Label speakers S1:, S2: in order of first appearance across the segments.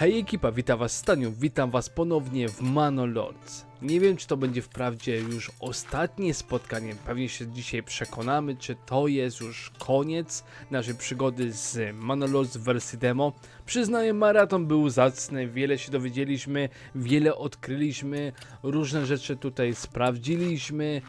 S1: Hej ekipa, witam was Staniu, witam was ponownie w Manolords. Nie wiem czy to będzie wprawdzie już ostatnie spotkanie, pewnie się dzisiaj przekonamy czy to jest już koniec naszej przygody z Manolords w wersji demo. Przyznaję maraton był zacny, wiele się dowiedzieliśmy, wiele odkryliśmy, różne rzeczy tutaj sprawdziliśmy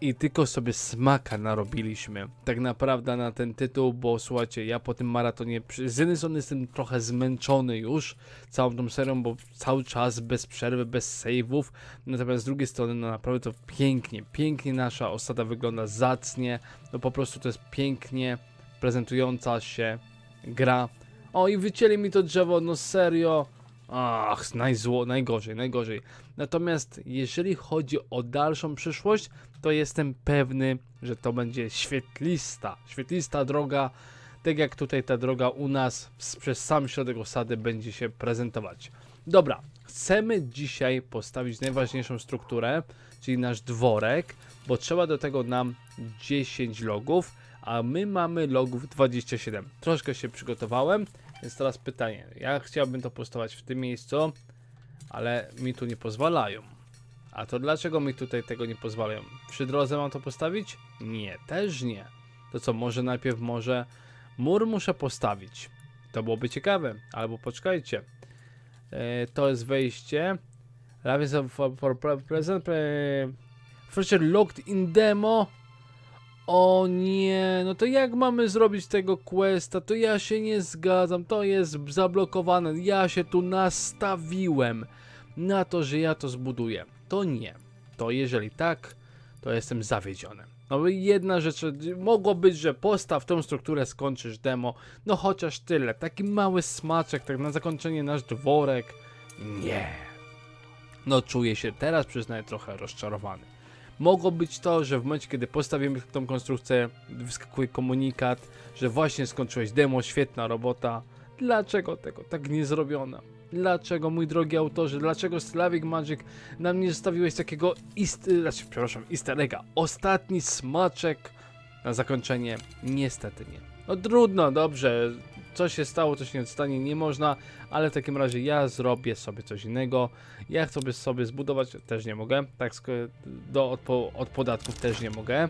S1: i tylko sobie smaka narobiliśmy. Tak naprawdę na ten tytuł, bo słuchajcie, ja po tym maratonie z jednej strony jestem trochę zmęczony już całą tą serią, bo cały czas bez przerwy, bez save'ów, natomiast z drugiej strony no naprawdę to pięknie, pięknie nasza osada wygląda zacnie, no po prostu to jest pięknie prezentująca się gra. O i wycięli mi to drzewo, no serio. Ach, najzło, najgorzej, najgorzej. Natomiast jeżeli chodzi o dalszą przyszłość, to jestem pewny, że to będzie świetlista, świetlista droga, tak jak tutaj ta droga u nas przez sam środek osady będzie się prezentować. Dobra, chcemy dzisiaj postawić najważniejszą strukturę, czyli nasz dworek, bo trzeba do tego nam 10 logów, a my mamy logów 27. Troszkę się przygotowałem, więc teraz pytanie. Ja chciałbym to postawić w tym miejscu, ale mi tu nie pozwalają. A to dlaczego mi tutaj tego nie pozwalają? Przy drodze mam to postawić? Nie, też nie. To co, może najpierw może mur muszę postawić. To byłoby ciekawe, albo poczekajcie. E, to jest wejście. Ravis for, for pre- present. Pre, feature locked in demo. O nie, no to jak mamy zrobić tego questa? To ja się nie zgadzam, to jest zablokowane. Ja się tu nastawiłem na to, że ja to zbuduję. To nie. To jeżeli tak, to jestem zawiedziony. No jedna rzecz, mogło być, że postaw tą strukturę, skończysz demo, no chociaż tyle, taki mały smaczek, tak na zakończenie nasz dworek, nie. No czuję się teraz, przyznaję, trochę rozczarowany. Mogło być to, że w momencie, kiedy postawimy tą konstrukcję, wyskakuje komunikat, że właśnie skończyłeś demo, świetna robota. Dlaczego tego tak nie zrobiono? Dlaczego, mój drogi autorzy, dlaczego Slavic Magic nam nie zostawiłeś takiego ist, znaczy, przepraszam, easter egga, ostatni smaczek na zakończenie? Niestety nie. No trudno, dobrze, co się stało, to się nie stanie, nie można, ale w takim razie ja zrobię sobie coś innego. Ja chcę sobie zbudować, też nie mogę, tak do, od, od podatków też nie mogę.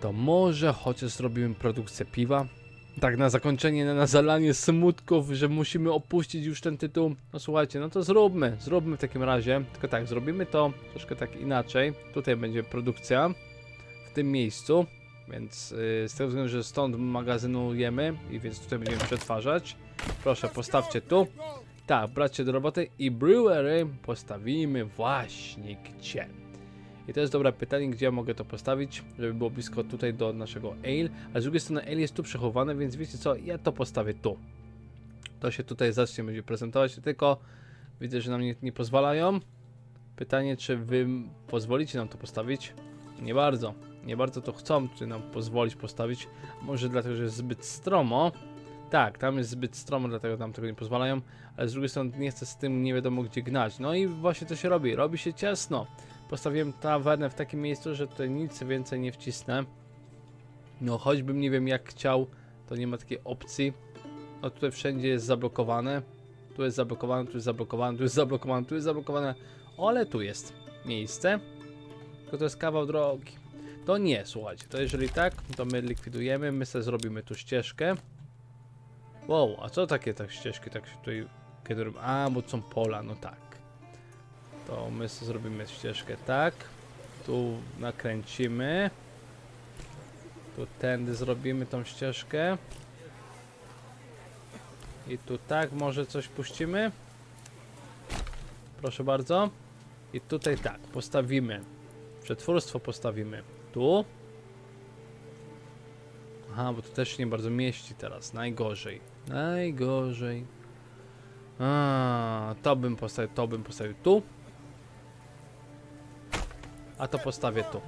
S1: To może chociaż zrobimy produkcję piwa. Tak, na zakończenie, na, na zalanie smutków, że musimy opuścić już ten tytuł. No słuchajcie, no to zróbmy, zróbmy w takim razie. Tylko tak, zrobimy to troszkę tak inaczej. Tutaj będzie produkcja w tym miejscu, więc yy, z tego względu, że stąd magazynujemy i więc tutaj będziemy przetwarzać. Proszę, postawcie tu. Tak, bracie do roboty i brewery postawimy właśnie gdzie. I to jest dobre pytanie, gdzie ja mogę to postawić, żeby było blisko tutaj do naszego ale, a z drugiej strony ale jest tu przechowane, więc wiecie co, ja to postawię tu. To się tutaj zacznie będzie prezentować, tylko widzę, że nam nie, nie pozwalają. Pytanie, czy wy pozwolicie nam to postawić? Nie bardzo. Nie bardzo to chcą, czy nam pozwolić postawić. Może dlatego, że jest zbyt stromo. Tak, tam jest zbyt stromo, dlatego nam tego nie pozwalają, ale z drugiej strony nie chcę z tym nie wiadomo gdzie gnać. No i właśnie to się robi, robi się ciasno. Postawiłem tawernę w takim miejscu, że tutaj nic więcej nie wcisnę. No choćbym nie wiem jak chciał, to nie ma takiej opcji. No tutaj wszędzie jest zablokowane. Tu jest zablokowane, tu jest zablokowane, tu jest zablokowane, tu jest zablokowane. Ale tu jest miejsce. Tylko to jest kawał drogi. To nie, słuchajcie, to jeżeli tak, to my likwidujemy, my sobie zrobimy tu ścieżkę. Wow, a co takie tak ścieżki tak się tutaj generują? A, bo są pola, no tak. To my sobie zrobimy ścieżkę tak. Tu nakręcimy. Tu tędy zrobimy tą ścieżkę. I tu tak może coś puścimy. Proszę bardzo. I tutaj tak, postawimy. Przetwórstwo postawimy tu. Aha, bo to też się nie bardzo mieści teraz. Najgorzej. Najgorzej. A, to bym postawił, to bym postawił tu. A to postawię tu.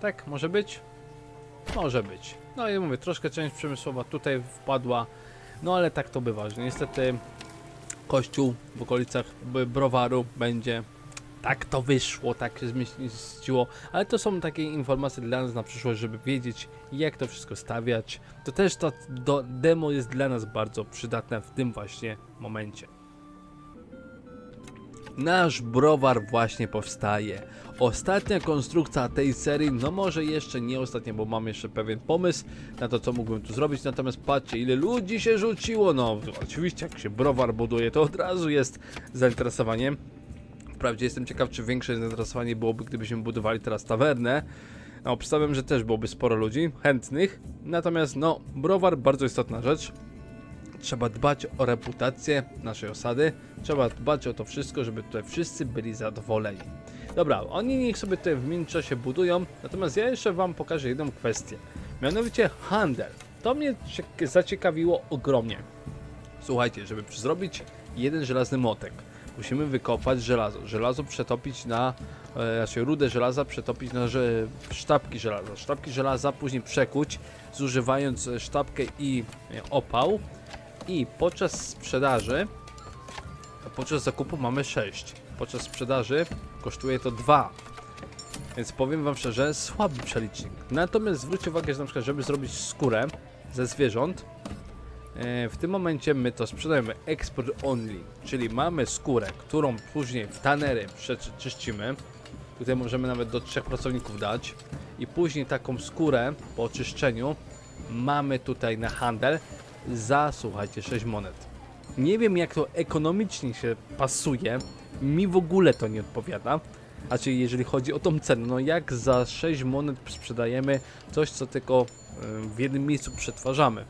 S1: Tak, może być? Może być. No i mówię, troszkę część przemysłowa tutaj wpadła. No ale tak to bywa, że niestety kościół w okolicach browaru będzie tak to wyszło, tak się zmieściło, ale to są takie informacje dla nas na przyszłość, żeby wiedzieć jak to wszystko stawiać. To też to do, demo jest dla nas bardzo przydatne w tym właśnie momencie. Nasz browar właśnie powstaje. Ostatnia konstrukcja tej serii, no może jeszcze nie ostatnia, bo mam jeszcze pewien pomysł na to, co mógłbym tu zrobić. Natomiast patrzcie, ile ludzi się rzuciło. No, oczywiście, jak się browar buduje, to od razu jest zainteresowanie. Wprawdzie jestem ciekaw, czy większe zainteresowanie byłoby, gdybyśmy budowali teraz tawernę. No, obstawiam, że też byłoby sporo ludzi chętnych. Natomiast, no, browar bardzo istotna rzecz. Trzeba dbać o reputację naszej osady. Trzeba dbać o to wszystko, żeby tutaj wszyscy byli zadowoleni. Dobra, oni niech sobie tutaj w międzyczasie budują. Natomiast ja jeszcze Wam pokażę jedną kwestię. Mianowicie handel. To mnie cie- zaciekawiło ogromnie. Słuchajcie, żeby zrobić jeden żelazny motek, musimy wykopać żelazo. Żelazo przetopić na, znaczy rudę żelaza przetopić na że, sztabki żelaza. Sztabki żelaza później przekuć, zużywając sztabkę i opał. I podczas sprzedaży, podczas zakupu mamy 6. Podczas sprzedaży kosztuje to 2. Więc powiem wam szczerze, słaby przelicznik. Natomiast zwróćcie uwagę, że na przykład, żeby zrobić skórę ze zwierząt, w tym momencie my to sprzedajemy export only, czyli mamy skórę, którą później w tanery przeczyścimy. Tutaj możemy nawet do trzech pracowników dać. I później taką skórę po oczyszczeniu mamy tutaj na handel za, słuchajcie, 6 monet. Nie wiem jak to ekonomicznie się pasuje, mi w ogóle to nie odpowiada. A czyli jeżeli chodzi o tą cenę, no jak za 6 monet sprzedajemy coś, co tylko y, w jednym miejscu przetwarzamy.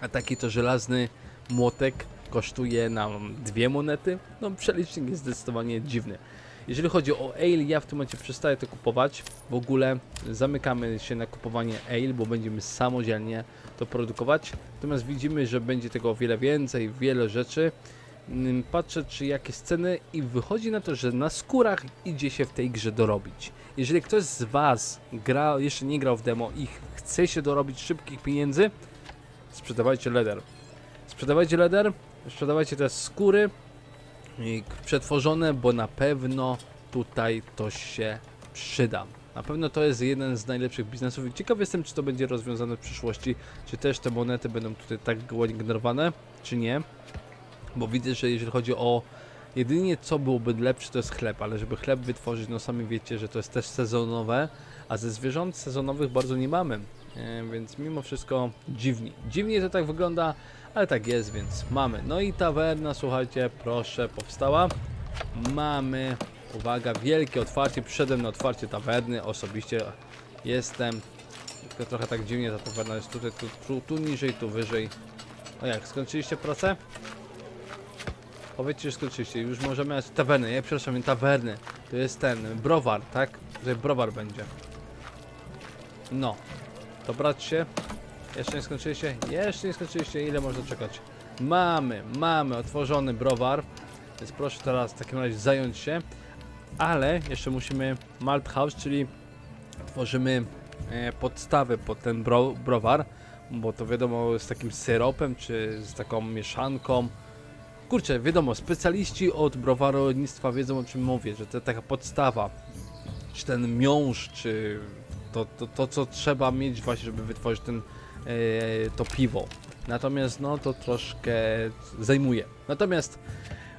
S1: A taki to żelazny młotek kosztuje nam dwie monety. No przelicznik jest zdecydowanie dziwny. Jeżeli chodzi o ale, ja w tym momencie przestaję to kupować. W ogóle zamykamy się na kupowanie ale, bo będziemy samodzielnie to produkować. Natomiast widzimy, że będzie tego o wiele więcej, wiele rzeczy. Mm, Patrzę, czy jakieś ceny i wychodzi na to, że na skórach idzie się w tej grze dorobić. Jeżeli ktoś z Was gra, jeszcze nie grał w demo i chce się dorobić szybkich pieniędzy, sprzedawajcie leder. Sprzedawajcie leder, sprzedawajcie te skóry przetworzone, bo na pewno tutaj to się przyda. Na pewno to jest jeden z najlepszych biznesów i ciekaw jestem, czy to będzie rozwiązane w przyszłości, czy też te monety będą tutaj tak generowane, czy nie. Bo widzę, że jeżeli chodzi o jedynie co byłoby lepsze, to jest chleb, ale żeby chleb wytworzyć, no sami wiecie, że to jest też sezonowe, a ze zwierząt sezonowych bardzo nie mamy. E, więc mimo wszystko dziwnie. Dziwnie to tak wygląda, ale tak jest, więc mamy. No i tawerna, słuchajcie, proszę, powstała. Mamy, uwaga, wielkie otwarcie. Przyszedłem na otwarcie tawerny, osobiście jestem. Tylko trochę tak dziwnie ta tawerna jest tutaj, tu, tu, tu niżej, tu wyżej. O jak, skończyliście pracę? Powiedzcie, że skończyliście. Już możemy mieć tawernę. Ja przepraszam, nie tawerny. To jest ten, browar, tak? Tutaj browar będzie. No. To brać się. Jeszcze nie skończyliście? Jeszcze nie skończyliście. Ile można czekać? Mamy, mamy otworzony browar. Więc proszę teraz w takim razie zająć się. Ale jeszcze musimy malt house, czyli tworzymy e, podstawy pod ten bro, browar. Bo to wiadomo z takim syropem, czy z taką mieszanką. Kurczę, wiadomo, specjaliści od browarnictwa wiedzą o czym mówię, że to taka podstawa, czy ten miąższ, czy to, to, to co trzeba mieć właśnie, żeby wytworzyć ten, e, to piwo. Natomiast no to troszkę zajmuje. Natomiast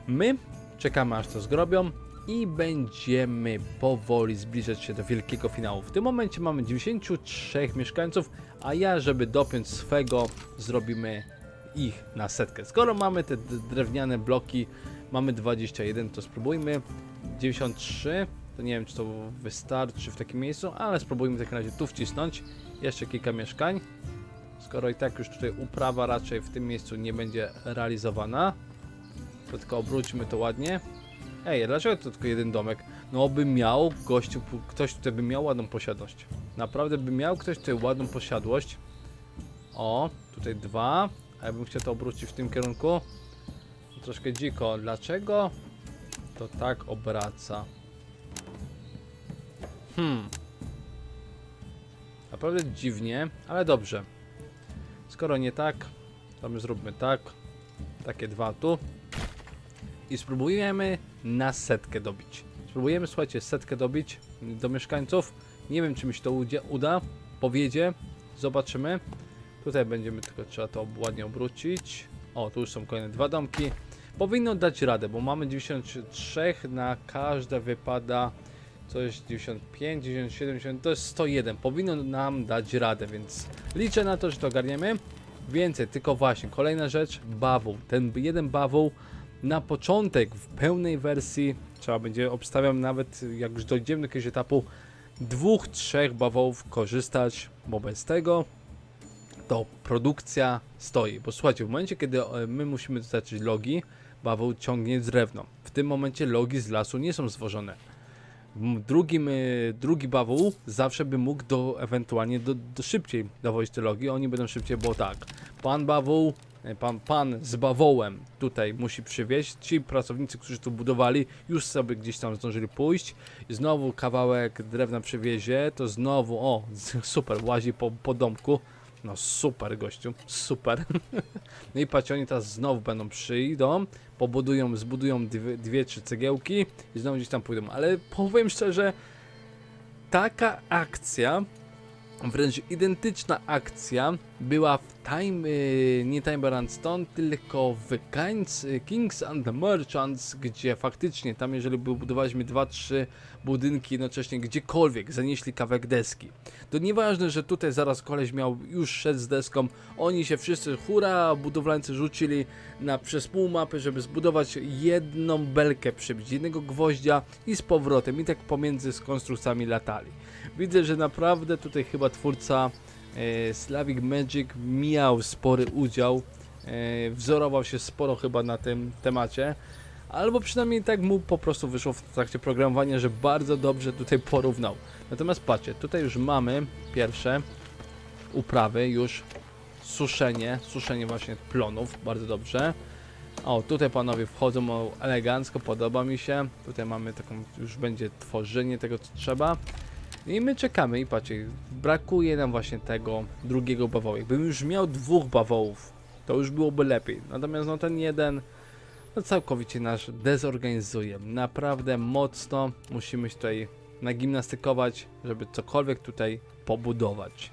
S1: my czekamy aż to zgrobią i będziemy powoli zbliżać się do wielkiego finału. W tym momencie mamy 93 mieszkańców, a ja, żeby dopiąć swego, zrobimy ich na setkę. Skoro mamy te drewniane bloki, mamy 21, to spróbujmy 93. To nie wiem, czy to wystarczy w takim miejscu, ale spróbujmy w takim razie tu wcisnąć. Jeszcze kilka mieszkań. Skoro i tak już tutaj uprawa raczej w tym miejscu nie będzie realizowana, to tylko obróćmy to ładnie. Ej, dlaczego to tylko jeden domek? No by miał gościu, ktoś tutaj by miał ładną posiadłość. Naprawdę by miał ktoś tutaj ładną posiadłość. O, tutaj dwa. A ja bym chciał to obrócić w tym kierunku. Troszkę dziko. Dlaczego to tak obraca? Hmm. Naprawdę dziwnie, ale dobrze. Skoro nie tak, to my zróbmy tak. Takie dwa tu. I spróbujemy na setkę dobić. Spróbujemy, słuchajcie, setkę dobić do mieszkańców. Nie wiem, czy mi się to uda. Powiedzie. Zobaczymy. Tutaj będziemy tylko trzeba to ładnie obrócić. O, tu już są kolejne dwa domki. Powinno dać radę, bo mamy 93, na każde wypada coś 95, 97, 90, to jest 101. Powinno nam dać radę, więc liczę na to, że to ogarniemy. Więcej, tylko właśnie, kolejna rzecz, bawół. Ten jeden bawół na początek w pełnej wersji trzeba będzie, obstawiam nawet jak już dojdziemy do jakiegoś etapu, dwóch, trzech bawołów korzystać, bo bez tego to produkcja stoi. Bo słuchajcie, w momencie, kiedy e, my musimy dostarczyć logi, bawoł ciągnie drewno. W tym momencie logi z lasu nie są zwożone. Drugim, y, drugi bawoł zawsze by mógł do, ewentualnie do, do szybciej dowozić te logi. Oni będą szybciej, bo tak, pan bawoł, y, pan, pan z bawołem tutaj musi przywieźć. Ci pracownicy, którzy tu budowali, już sobie gdzieś tam zdążyli pójść. Znowu kawałek drewna przywiezie, to znowu, o, super, łazi po, po domku. No super gościu, super. No i patrzcie, oni teraz znowu będą przyjdą, pobudują, zbudują dwie, dwie trzy cegiełki i znowu gdzieś tam pójdą. Ale powiem szczerze, taka akcja, wręcz identyczna akcja była w Time, y, nie Time Run Stone, tylko w Kings, Kings and Merchants, gdzie faktycznie tam jeżeli budowaliśmy 2-3 budynki jednocześnie gdziekolwiek, zanieśli kawałek deski. To nieważne, że tutaj zaraz koleś miał już szedł z deską, oni się wszyscy hura, budowlańcy rzucili na przez pół mapy, żeby zbudować jedną belkę przybić, jednego gwoździa i z powrotem i tak pomiędzy z konstrukcjami latali. Widzę, że naprawdę tutaj chyba twórca Slavic Magic miał spory udział, e, wzorował się sporo chyba na tym temacie, albo przynajmniej tak mu po prostu wyszło w trakcie programowania, że bardzo dobrze tutaj porównał. Natomiast patrzcie, tutaj już mamy pierwsze uprawy, już suszenie, suszenie właśnie plonów, bardzo dobrze. O, tutaj panowie wchodzą elegancko, podoba mi się. Tutaj mamy taką, już będzie tworzenie tego co trzeba. I my czekamy i patrzcie, brakuje nam właśnie tego drugiego bawołu. Jakbym już miał dwóch bawołów, to już byłoby lepiej. Natomiast no ten jeden, no całkowicie nas dezorganizuje. Naprawdę mocno musimy się tutaj nagimnastykować, żeby cokolwiek tutaj pobudować.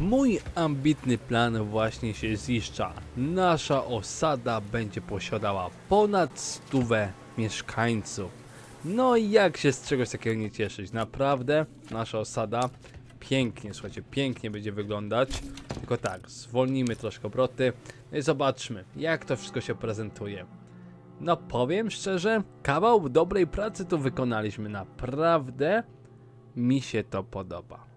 S1: Mój ambitny plan właśnie się ziszcza. Nasza osada będzie posiadała ponad stówę mieszkańców. No i jak się z czegoś takiego nie cieszyć? Naprawdę nasza osada pięknie, słuchajcie, pięknie będzie wyglądać. Tylko tak, zwolnimy troszkę obroty no i zobaczmy, jak to wszystko się prezentuje. No powiem szczerze, kawał dobrej pracy tu wykonaliśmy. Naprawdę mi się to podoba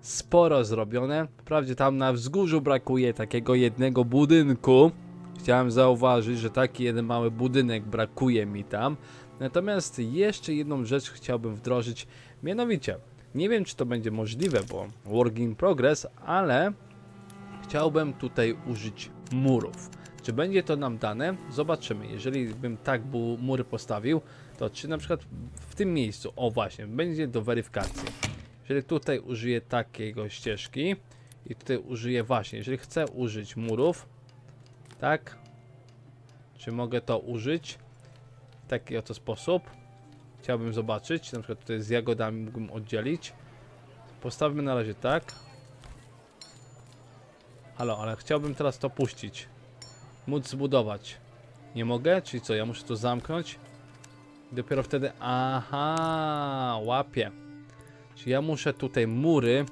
S1: sporo zrobione. Wprawdzie tam na wzgórzu brakuje takiego jednego budynku. Chciałem zauważyć, że taki jeden mały budynek brakuje mi tam. Natomiast jeszcze jedną rzecz chciałbym wdrożyć. Mianowicie, nie wiem czy to będzie możliwe, bo work in progress, ale chciałbym tutaj użyć murów. Czy będzie to nam dane? Zobaczymy. Jeżeli bym tak bu- mury postawił, to czy na przykład w tym miejscu, o właśnie, będzie do weryfikacji. Jeżeli tutaj użyję takiego ścieżki i tutaj użyję właśnie, jeżeli chcę użyć murów, tak, czy mogę to użyć taki oto sposób? Chciałbym zobaczyć, na przykład tutaj z jagodami mógłbym oddzielić. Postawmy na razie tak. Halo, ale chciałbym teraz to puścić. Móc zbudować. Nie mogę? Czyli co, ja muszę to zamknąć? Dopiero wtedy... Aha, łapię. Czyli ja muszę tutaj mury,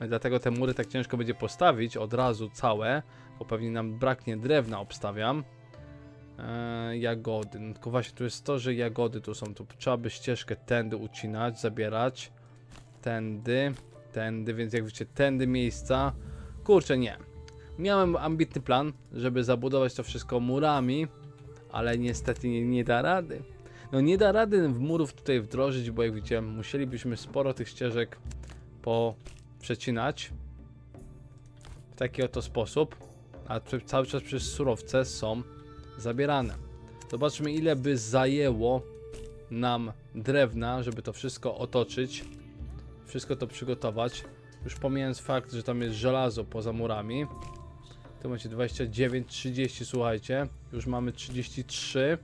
S1: dlatego te mury tak ciężko będzie postawić od razu całe, bo pewnie nam braknie drewna, obstawiam. Eee, jagody, no tylko właśnie tu jest to, że jagody tu są, tu trzeba by ścieżkę tędy ucinać, zabierać, tędy, tędy, więc jak widzicie, tędy miejsca, kurczę nie. Miałem ambitny plan, żeby zabudować to wszystko murami, ale niestety nie, nie da rady. No nie da rady w murów tutaj wdrożyć, bo jak widzicie, musielibyśmy sporo tych ścieżek poprzecinać w taki oto sposób, a cały czas przez surowce są zabierane. Zobaczmy ile by zajęło nam drewna, żeby to wszystko otoczyć, wszystko to przygotować. Już pomijając fakt, że tam jest żelazo poza murami. Tu macie 29, 30, słuchajcie. Już mamy 33.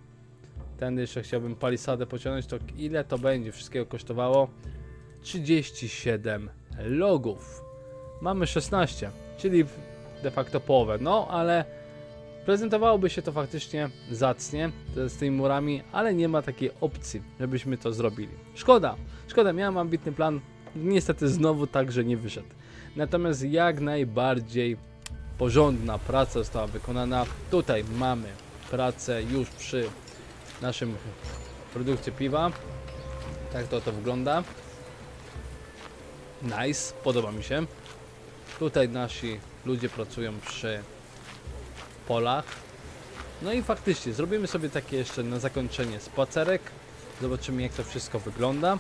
S1: Ten jeszcze chciałbym palisadę pociągnąć, to ile to będzie? Wszystkiego kosztowało 37 logów. Mamy 16, czyli de facto połowę. No, ale prezentowałoby się to faktycznie zacnie z tymi murami, ale nie ma takiej opcji, żebyśmy to zrobili. Szkoda, szkoda, miałem ambitny plan, niestety znowu także nie wyszedł. Natomiast jak najbardziej porządna praca została wykonana. Tutaj mamy pracę już przy naszym produkcji piwa. Tak to to wygląda. Nice, podoba mi się. Tutaj nasi ludzie pracują przy polach. No i faktycznie zrobimy sobie takie jeszcze na zakończenie spacerek. Zobaczymy jak to wszystko wygląda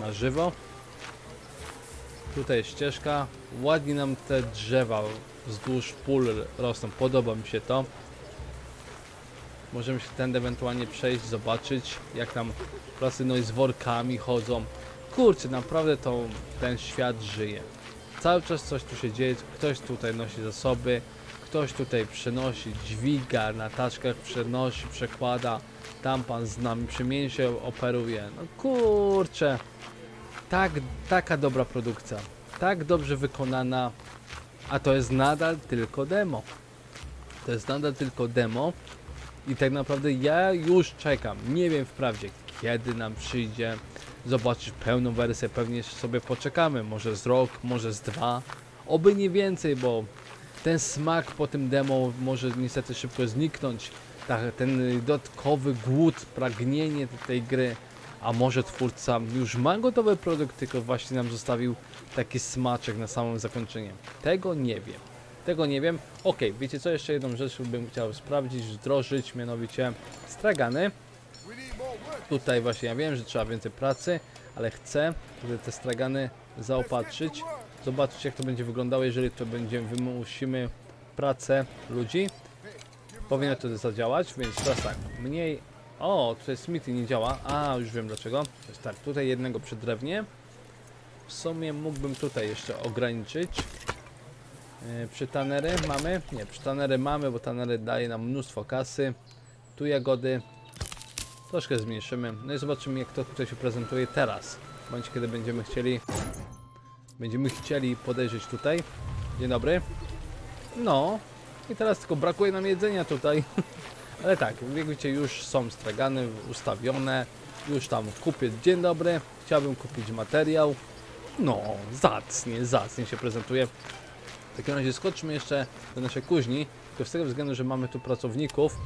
S1: na żywo. Tutaj ścieżka. Ładnie nam te drzewa wzdłuż pól rosną. Podoba mi się to. Możemy się tędy ewentualnie przejść, zobaczyć jak tam pracy no i z workami chodzą. Kurczę, naprawdę to ten świat żyje. Cały czas coś tu się dzieje, ktoś tutaj nosi zasoby, ktoś tutaj przenosi, dźwiga, na taczkach przenosi, przekłada. Tam pan z nami przy mięsie operuje. No kurczę, tak, taka dobra produkcja, tak dobrze wykonana, a to jest nadal tylko demo. To jest nadal tylko demo i tak naprawdę ja już czekam. Nie wiem wprawdzie kiedy nam przyjdzie zobaczyć pełną wersję. Pewnie sobie poczekamy, może z rok, może z dwa, oby nie więcej, bo ten smak po tym demo może niestety szybko zniknąć. Ta, ten dodatkowy głód, pragnienie tej gry. A może twórca już ma gotowy produkt, tylko właśnie nam zostawił taki smaczek na samym zakończenie. Tego nie wiem. Tego nie wiem. Ok, wiecie co? Jeszcze jedną rzecz bym chciał sprawdzić, wdrożyć, mianowicie stragany. Tutaj właśnie ja wiem, że trzeba więcej pracy, ale chcę te stragany zaopatrzyć. Zobaczyć jak to będzie wyglądało, jeżeli to będzie, wymusimy pracę ludzi. Powinno to zadziałać, więc teraz tak, mniej... O, tutaj Smithy nie działa. A, już wiem dlaczego. Jest tak, tutaj jednego przy drewnie. W sumie mógłbym tutaj jeszcze ograniczyć. Yy, Przy tanery mamy? Nie, przy tanery mamy, bo tanery daje nam mnóstwo kasy. Tu jagody. Troszkę zmniejszymy. No i zobaczymy jak to tutaj się prezentuje teraz. Bądź kiedy będziemy chcieli... Będziemy chcieli podejrzeć tutaj. Dzień dobry. No. I teraz tylko brakuje nam jedzenia tutaj. Ale tak, jak widzicie już są stragany ustawione. Już tam kupię. Dzień dobry. Chciałbym kupić materiał. No, zacnie, zacnie się prezentuje. W takim razie skoczmy jeszcze do naszej kuźni, tylko z tego względu, że mamy tu pracowników,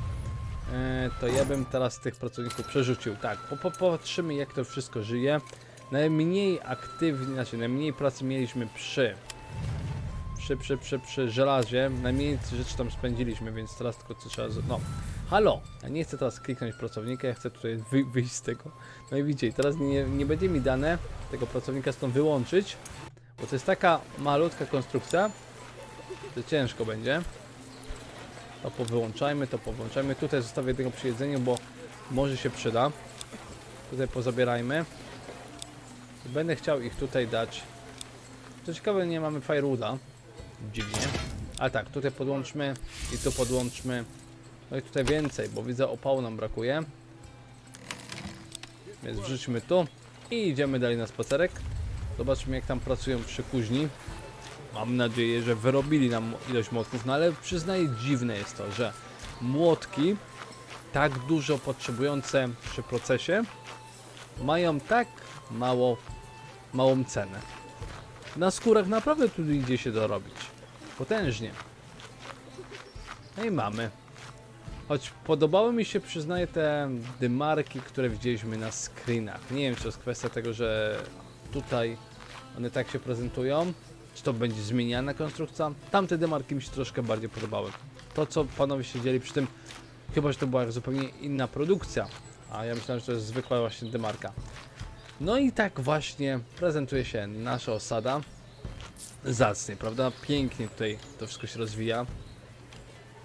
S1: e, to ja bym teraz tych pracowników przerzucił. Tak, po, po, popatrzymy jak to wszystko żyje. Najmniej aktywnie, znaczy najmniej pracy mieliśmy przy przy, przy, przy, przy żelazie, najmniej rzeczy tam spędziliśmy, więc teraz tylko co trzeba... No, halo! Ja nie chcę teraz kliknąć pracownika, ja chcę tutaj wy, wyjść z tego. No i widzicie, teraz nie, nie będzie mi dane tego pracownika stąd wyłączyć, bo to jest taka malutka konstrukcja, że ciężko będzie. To powyłączajmy, to powyłączajmy. Tutaj zostawię tego przy jedzeniu, bo może się przyda. Tutaj pozabierajmy. Będę chciał ich tutaj dać. Co ciekawe, nie mamy firewooda. Dziwnie. Ale tak, tutaj podłączmy i tu podłączmy. No i tutaj więcej, bo widzę opału nam brakuje. Więc wrzućmy tu i idziemy dalej na spacerek. Zobaczmy jak tam pracują przy kuźni. Mam nadzieję, że wyrobili nam ilość młotków, no ale przyznaję dziwne jest to, że młotki tak dużo potrzebujące przy procesie mają tak mało, małą cenę. Na skórach naprawdę tu idzie się dorobić. Potężnie. No i mamy. Choć podobały mi się, przyznaję, te dymarki, które widzieliśmy na screenach. Nie wiem, czy to jest kwestia tego, że tutaj one tak się prezentują, czy to będzie zmieniana konstrukcja. Tamte dymarki mi się troszkę bardziej podobały. To, co panowie siedzieli przy tym, chyba, że to była zupełnie inna produkcja. A ja myślałem, że to jest zwykła właśnie dymarka. No i tak właśnie prezentuje się nasza osada. Zacnie, prawda? Pięknie tutaj to wszystko się rozwija.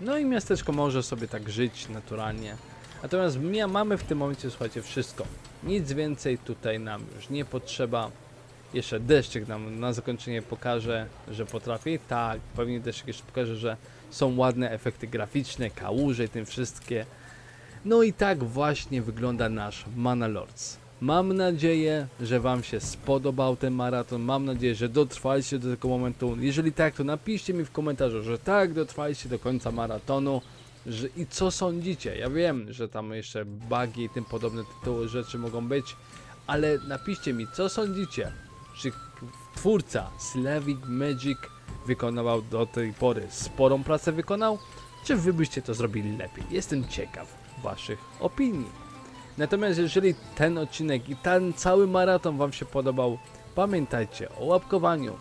S1: No i miasteczko może sobie tak żyć naturalnie. Natomiast my mamy w tym momencie, słuchajcie, wszystko. Nic więcej tutaj nam już nie potrzeba. Jeszcze deszczyk nam na zakończenie pokaże, że potrafi. Tak, pewnie deszczyk jeszcze pokaże, że są ładne efekty graficzne, kałuże i tym wszystkie No i tak właśnie wygląda nasz Mana Lords. Mam nadzieję, że Wam się spodobał ten maraton. Mam nadzieję, że dotrwaliście do tego momentu. Jeżeli tak, to napiszcie mi w komentarzu, że tak, dotrwaliście do końca maratonu. Że, I co sądzicie? Ja wiem, że tam jeszcze bugi i tym podobne tytuły rzeczy mogą być, ale napiszcie mi, co sądzicie? Czy twórca Slavic Magic wykonywał do tej pory sporą pracę wykonał? Czy wy byście to zrobili lepiej? Jestem ciekaw waszych opinii. Natomiast jeżeli ten odcinek i ten cały maraton wam się podobał, pamiętajcie o łapkowaniu,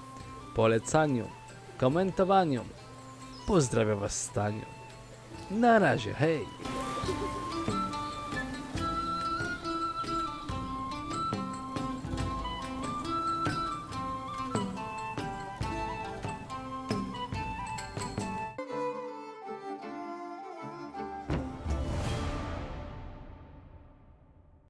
S1: polecaniu, komentowaniu. Pozdrawiam was Staniu. Na razie, hej!